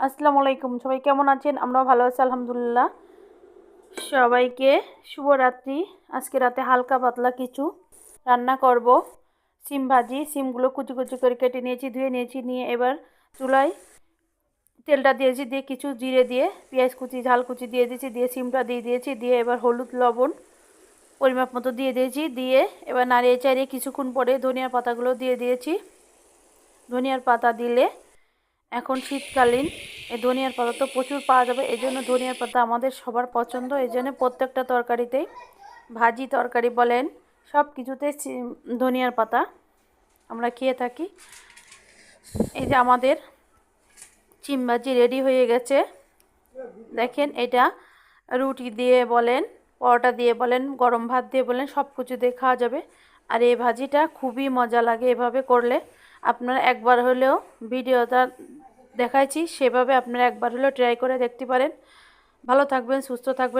আসসালামু আলাইকুম। সবাই কেমন আছেন? আমরাও ভালো আছি, আলহামদুলিল্লাহ। সবাইকে শুভরাত্রি। আজকে রাতে হালকা পাতলা কিছু রান্না করব। সিম ভাজি, সিমগুলো কুচি কুচি করে কেটে নিয়েছি, ধুয়ে নিয়েছি, নিয়ে এবার চুলায় তেলটা দিয়েছি, দিয়ে কিছু জিরে দিয়ে, পেঁয়াজ কুচি, ঝাল কুচি দিয়ে দিয়েছি, দিয়ে সিমটা দিয়ে দিয়েছি, দিয়ে এবার হলুদ, লবণ পরিমাপ মতো দিয়ে দিয়েছি, দিয়ে এবার নাড়িয়ে চাড়িয়ে কিছুক্ষণ পরে ধনিয়ার পাতাগুলো দিয়ে দিয়েছি। ধনিয়ার পাতা দিলে এখন শীতকালীন, এই ধনিয়ার পাতা তো প্রচুর পাওয়া যাবে, এই জন্য ধনিয়ার পাতা আমাদের সবার পছন্দ, এই জন্য প্রত্যেকটা তরকারিতেই ভাজি তরকারি বলেন, সব কিছুতে ধনিয়ার পাতা আমরা খেয়ে থাকি। এই যে আমাদের চিম ভাজি রেডি হয়ে গেছে। দেখেন এটা রুটি দিয়ে বলেন, পরোটা দিয়ে বলেন, গরম ভাত দিয়ে বলেন, সব কিছু দিয়ে খাওয়া যাবে। আর এই ভাজিটা খুবই মজা লাগে এভাবে করলে। আপনারা একবার হলেও ভিডিওটা দেখাইছি। সেভাবে আপনারা একবার হলেও ট্রাই করে দেখতে পারেন। ভালো থাকবেন সুস্থ থাকবেন।